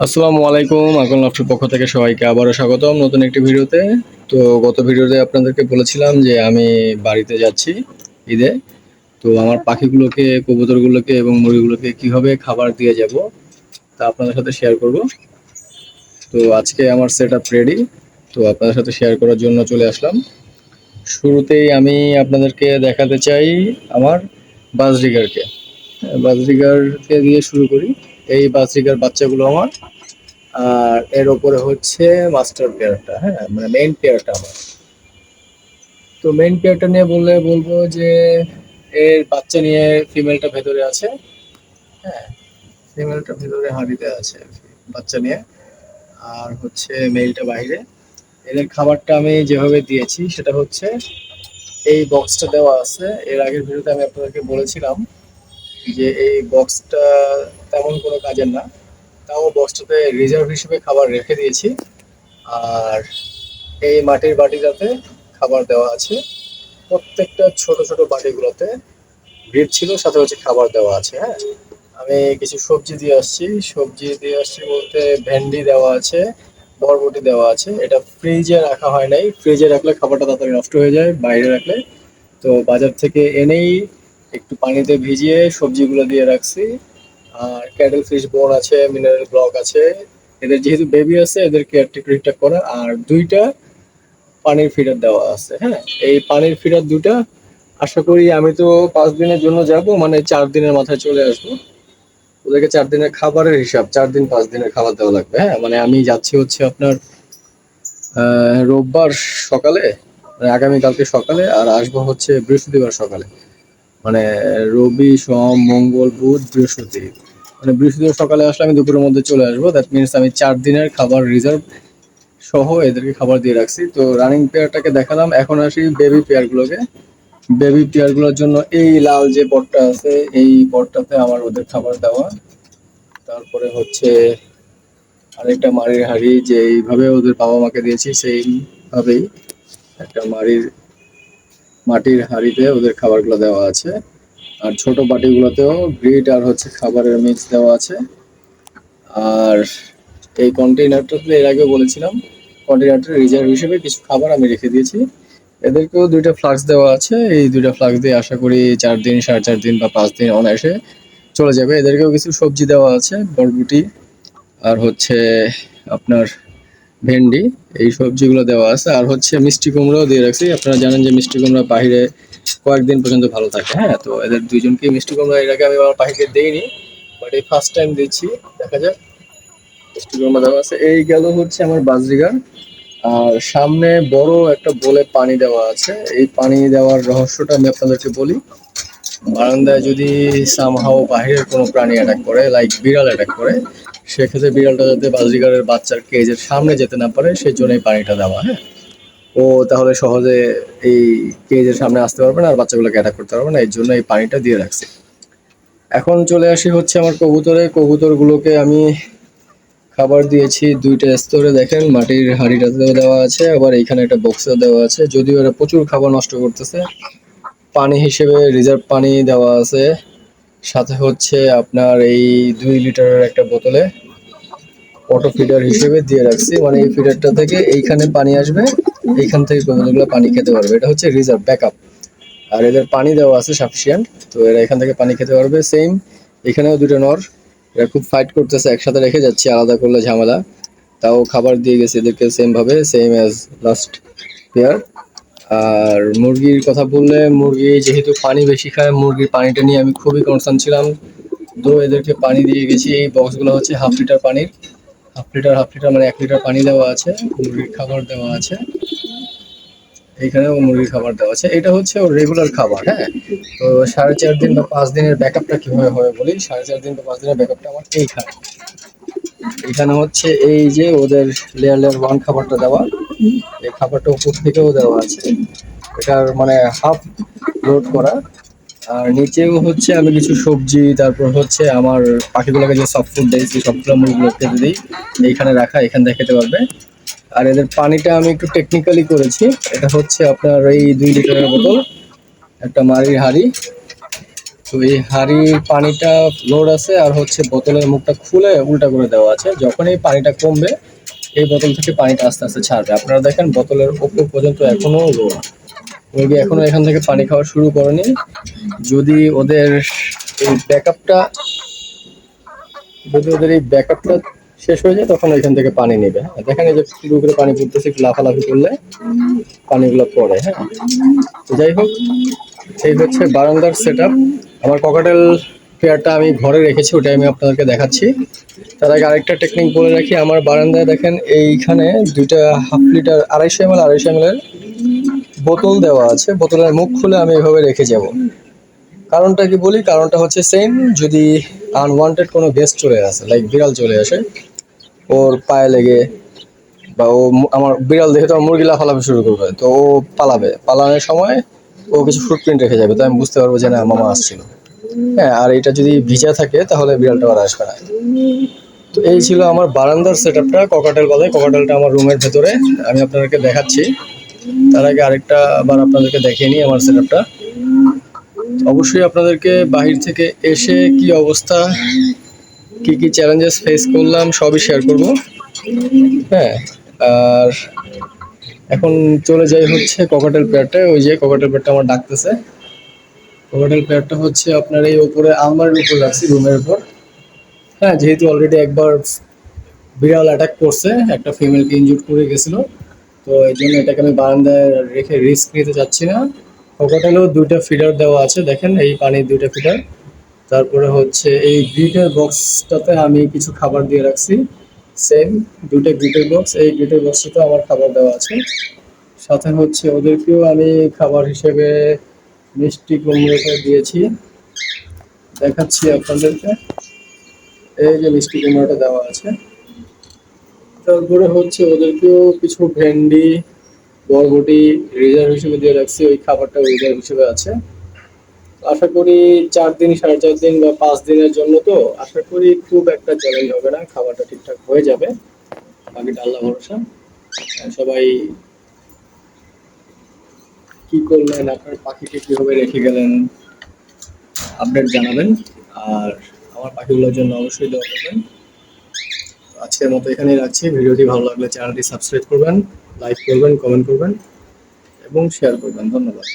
আসসালামু আলাইকুম, আকল নফসের পক্ষ থেকে সবাইকে আবারও স্বাগতম নতুন একটি ভিডিওতে। তো গত ভিডিওতে আপনাদেরকে বলেছিলাম যে আমি বাড়িতে যাচ্ছি ঈদে। তো আমার পাখিগুলোকে, কবুতরগুলোকে এবং মুরগিগুলোকে কীভাবে খাবার দিয়ে যাব তা আপনাদের সাথে শেয়ার করব। তো আজকে আমার সেট আপ রেডি তো আপনাদের সাথে শেয়ার করার জন্য চলে আসলাম। শুরুতেই আমি আপনাদেরকে দেখাতে চাই আমার বাজরিগারকে। বাজরিগারকে দিয়ে শুরু করি। এই বাজরিগার বাচ্চাগুলো আমার। আর এর ওপরে হচ্ছে মাস্টার পেয়ারটা হ্যাঁ মানে মেইন পেয়ারটা আমার। তো মেইন পেয়ারটা নিয়ে বললে বলব যে, এর বাচ্চা নিয়ে ফিমেলটা ভেতরে আছে। হ্যাঁ ফিমেলটা ভেতরে হাঁড়িতে আছে বাচ্চা নিয়ে। আর হচ্ছে মেলটা বাইরে। এদের খাবারটা আমি যেভাবে দিয়েছি, সেটা হচ্ছে এই বক্সটা দেওয়া আছে। এর আগের ভিডিওতে আমি আপনাদেরকে বলেছিলাম যে এই বক্সটা তেমন কোনো কাজের না। তাও বক্সটাতে রিজার্ভ হিসেবে খাবার রেখে দিয়েছি। আর এই মাটির বাটিটাতে খাবার দেওয়া আছে। প্রত্যেকটা ছোট ছোট বাটিগুলোতে গ্রিড ছিল, সাথে হচ্ছে খাবার দেওয়া আছে হ্যাঁ? আমি কিছু সবজি দিয়ে আসছি। সবজি দিয়ে আসছি বলতে ভেন্ডি দেওয়া আছে, বরবটি দেওয়া আছে। এটা ফ্রিজে রাখা হয় নাই। ফ্রিজে রাখলে খাবারটা তাড়াতাড়ি নষ্ট হয়ে যায়, বাইরে রাখলে। তো বাজার থেকে এনেই একটু পানিতে ভিজিয়ে সবজিগুলো দিয়ে রাখছি। আর ক্যাটেল ফিশ বোন আছে, মিনারেল ব্লক আছে। এদের যেহেতু বেবি আছে এদেরকে একটু ঠিকঠাক করা। আর দুইটা পানির ফিডার দেওয়া আছে হ্যাঁ? এই পানির ফিডার দুটা, আশা করি আমি তো পাঁচ দিনের জন্য যাব মানে চার দিনের মাথায় চলে আসব। ওদেরকে চার দিনের খাবারের হিসাব, চার দিন, পাঁচ দিনের খাবার দেওয়া লাগবে হ্যাঁ? মানে আমি যাচ্ছি হচ্ছে আপনার রোববার সকালে মানে আগামীকালকে সকালে, আর আসব হচ্ছে বৃহস্পতিবার সকালে। মানে রবি, সোম, মঙ্গল, বুধ, বৃহস্পতি। মানে বৃহস্পতিবার সকালে আসলে আমি দুপুরের মধ্যে চলে আসব। দ্যাট মিনস আমি চার দিনের খাবার রিজার্ভ সহ এদেরকে খাবার দিয়ে রাখছি। তো রানিং পেয়ারটাকে দেখালাম। এখন আসি বেবি পেয়ারগুলোকে বেবি পেয়ারগুলোর জন্য এই লাল যে পটটা আছে, এই পটটাতে আমার ওদের খাবার দেওয়া। তারপরে হচ্ছে আরেকটা মাড়ির হাড়ি যে এইভাবে ওদের বাবা মাকে দিয়েছি, সেইভাবেই একটা মাড়ির মাটির হাঁড়িতে ওদের খাবারগুলো দেওয়া আছে। আর ছোট বাটিগুলোতেও গ্রিট আর হচ্ছে খাবারের মিক্স দেওয়া আছে। আর এই কন্টেইনারটাতে এর আগে বলেছিলাম কন্টেইনারটা রিজার্ভ হিসেবে কিছু খাবার আমি রেখে দিয়েছি। এদেরকেও দুইটা ফ্লাক্স দেওয়া আছে। এই দুইটা ফ্লাক্স দিয়ে আশা করি চার দিন, সাড়ে চার দিন বা পাঁচ দিন অনায়াসে চলে যাবে। এদেরকেও কিছু সবজি দেওয়া আছে, বরবুটি, আর হচ্ছে আপনার ভেন্ডি, এই সবজিগুলো দেওয়া আছে। আর হচ্ছে মিষ্টি কুমড়াও দিয়ে রাখছি। আপনারা জানেন যে মিষ্টি কুমড়া বাহিরে কয়েকদিন পর্যন্ত ভালো থাকে হ্যাঁ? তো এদের দুইজনকে মিষ্টি কুমড়া এর আগে আমি আমার পাখিকে দেইনি বাট এই ফার্স্ট টাইম দিচ্ছি। দেখা যাক। মিষ্টি কুমড়া দেওয়া আছে। এই গেল হচ্ছে আমার বাজরিগার। আর সামনে বড় একটা বলে পানি দেওয়া আছে। এই পানি দেওয়ার রহস্যটা আমি আপনাদেরকে বলি। বারান্দায় যদি সামহাও বাহিরের কোনো প্রাণী অ্যাটাক করে লাইক বিড়াল অ্যাটাক করে সেক্ষেত্রে বিড়ালটা যাতে বাজরিগারের বাচ্চার কেজের সামনে যেতে না পারে সেই জন্য এই পানিটা দেওয়া হ্যাঁ? ও তাহলে সহজে এই কেজের সামনে আসতে পারবে না আর বাচ্চাগুলোকে অ্যাটাক করতে পারবে না এই জন্য এই পানিটা দিয়ে রাখছি। এখন চলে আসি হচ্ছে আমার কবুতরে। কবুতরগুলোকে আমি খাবার দিয়েছি দুইটা স্তরে, দেখেন, মাটির হাঁড়িটাতেও দেওয়া আছে, আবার এইখানে একটা বক্সেও দেওয়া আছে, যদিও এরা প্রচুর খাবার নষ্ট করতেছে। পানি হিসেবে রিজার্ভ পানি দেওয়া আছে। সাথে হচ্ছে আপনার এই দুই লিটারের একটা বোতলে অটো ফিডার হিসেবে দিয়ে রাখছি। মানে এই ফিডারটা থেকে এইখানে পানি আসবে, এইখান থেকে কবুতরগুলো পানি খেতে পারবে। এটা হচ্ছে রিজার্ভ ব্যাকআপ আর এদের পানি দেওয়া আছে সাফিসিয়েন্ট তো এরা এখান থেকে পানি খেতে পারবে। সেম এখানেও দুটো নর। এরা খুব ফাইট করতেছে, একসাথে রেখে যাচ্ছে, আলাদা করলে ঝামেলা। তাও খাবার দিয়ে গেছে এদেরকে সেম ভাবে সেম অ্যাজ লাস্ট পেয়ার আর মুরগির কথা বললে মুরগি যেহেতু পানি বেশি খায়, মুরগির পানিটা নিয়ে আমি খুবই কনসার্ন ছিলাম। তো এদেরকে পানি দিয়ে গেছি, এই বক্সগুলো হচ্ছে হাফ লিটার পানির। হাফ লিটার হাফ লিটার মানে এক লিটার পানি দেওয়া আছে, মুরগির খাবার দেওয়া আছে। এইখানেও মুরগির খাবার দেওয়া আছে। এটা হচ্ছে ওর রেগুলার খাবার হ্যাঁ? তো সাড়ে চার দিন বা পাঁচ দিনের ব্যাকআপটা কীভাবে হবে বলি? সাড়ে চার দিন বা পাঁচ দিনের ব্যাকআপটা আমার এইখানে। এখানে হচ্ছে এই যে ওদের লেয়ার লেয়ার ওয়ান খাবারটা দেওয়া। এই খাবারটা উপর থেকেও দেওয়া আছে। এটার মানে হাফ লোড করা। আর নিচেও হচ্ছে আমি কিছু সবজি, তারপর হচ্ছে আমার পাখিগুলোকে যে সফট ফুড দিই সেই সবগুলো মুরগুলো খেতে দিই। এইখানে রাখা, এখান থেকে খেতে পারবে। আর এদের পানিটা আমি একটু টেকনিক্যালি করেছি। এটা হচ্ছে আপনার এই দুই লিটারের বোতল, একটা মারির হাড়ি তো এই হাঁড়ির পানিটা লোড আছে আর হচ্ছে বোতলের মুখটা খুলে উল্টা করে দেওয়া আছে। যখন এই পানিটা কমবে, এই বোতল থেকে পানিটা আস্তে আস্তে ছাড়বে। আপনারা দেখেন বোতলের ওপর পর্যন্ত এখনও লোড মুরগি এখনও এখান থেকে পানি খাওয়া শুরু করেনি। যদি ওদের এই ব্যাকআপটা যদি ওদের এই ব্যাকআপটা শেষ হয়ে যায়, তখন এখান থেকে পানি নেবে। হ্যাঁ দেখেন এই যে শুরু করে পানি পড়তেছে, একটু লাফালাফি করলে পানিগুলো পড়ে হ্যাঁ? যাই হোক এই হচ্ছে বারান্দার সেট আমার ককাটেল পেয়ারটা আমি ঘরে রেখেছি, ওটাই আমি আপনাদেরকে দেখাচ্ছি। তার আগে আরেকটা টেকনিক বলে রাখি, আমার বারান্দায় দেখেন এইখানে দুইটা হাফ লিটার আড়াইশো এম এল আড়াইশো এম বোতল দেওয়া আছে। বোতলের মুখ খুলে আমি এভাবে রেখে যাব। কারণটা কি বলি? কারণটা হচ্ছে সেম যদি আনওয়ান্টেড কোনো গেস্ট চলে আসে লাইক বিড়াল চলে আসে, ওর পায়ে লেগে বা ও আমার, বিড়াল দেখে তো মুরগি লাফালাফি শুরু করবে, তো ও পালাবে। পালানোর সময় ও কিছু ফুটপ্রিন্ট রেখে যাবে, তো আমি বুঝতে পারব যে না, মামা আসছিল। হ্যাঁ আর এটা যদি ভিজা থাকে, তাহলে বিড়ালটা আর আসবে না। তো এই ছিল আমার বারান্দার সেট আপটা ককাটেল বলে ককাটেলটা আমার রুমের ভেতরে, আমি আপনাদেরকে দেখাচ্ছি। তার আগে আরেকটা আবার আপনাদেরকে দেখিয়ে নিই আমার সেট আপটা অবশ্যই আপনাদেরকে বাহির থেকে এসে কি অবস্থা, কি কি চ্যালেঞ্জেস ফেস করলাম, সবই শেয়ার করব। হ্যাঁ আর এখন চলে যাই হচ্ছে ককাটেল পেয়ারটা ওই যে ককাটেল পেয়ারটা আমার ডাকতেছে। ককাটেল পেয়ারটা হচ্ছে আপনার এই উপরে আলমারির উপর রাখছি, রুমের উপর। হ্যাঁ যেহেতু অলরেডি একবার বিড়াল অ্যাটাক করছে, একটা ফিমেলকে ইনজুর করে গেছিল, তো এই জন্য এটাকে আমি বারান্দায় রেখে রিস্ক নিতে চাচ্ছি না। ককাটেলেও দুইটা ফিডার দেওয়া আছে, দেখেন, এই পানির দুইটা ফিডার তারপরে হচ্ছে এই গ্রিটের বক্সটাতে আমি কিছু খাবার দিয়ে রাখছি। সেম দুটো গ্রিটের বক্স এই গ্রিটের বক্সটাতে আমার খাবার দেওয়া আছে। সাথে হচ্ছে ওদেরকেও আমি খাবার হিসেবে মিষ্টি কুমড়োটা দিয়েছি। দেখাচ্ছি আপনাদেরকে। এই যে মিষ্টি কুমড়োটা দেওয়া আছে। তারপরে হচ্ছে ওদেরকেও কিছু ভেন্ডি, বরবটি, রিজার্ভ হিসেবে দিয়ে রাখছি, ওই খাবারটা রিজার্ভ হিসেবে আছে। আশা করি চার দিন, সাড়ে চার দিন বা পাঁচ দিনের জন্য তো আশা করি খুব একটা চ্যালেঞ্জ হবে না, খাবারটা ঠিকঠাক হয়ে যাবে। বাকিটা আল্লাহ ভরসা। সবাই কি করলেন, আপনার পাখিকে কীভাবে রেখে গেলেন, আপডেট জানাবেন। আর আমার পাখিগুলোর জন্য অবশ্যই দোয়া করবেন। আজকের মতো এখানেই রাখছি। ভিডিওটি ভালো লাগলে চ্যানেলটি সাবস্ক্রাইব করবেন, লাইক করবেন, কমেন্ট করবেন এবং শেয়ার করবেন। ধন্যবাদ।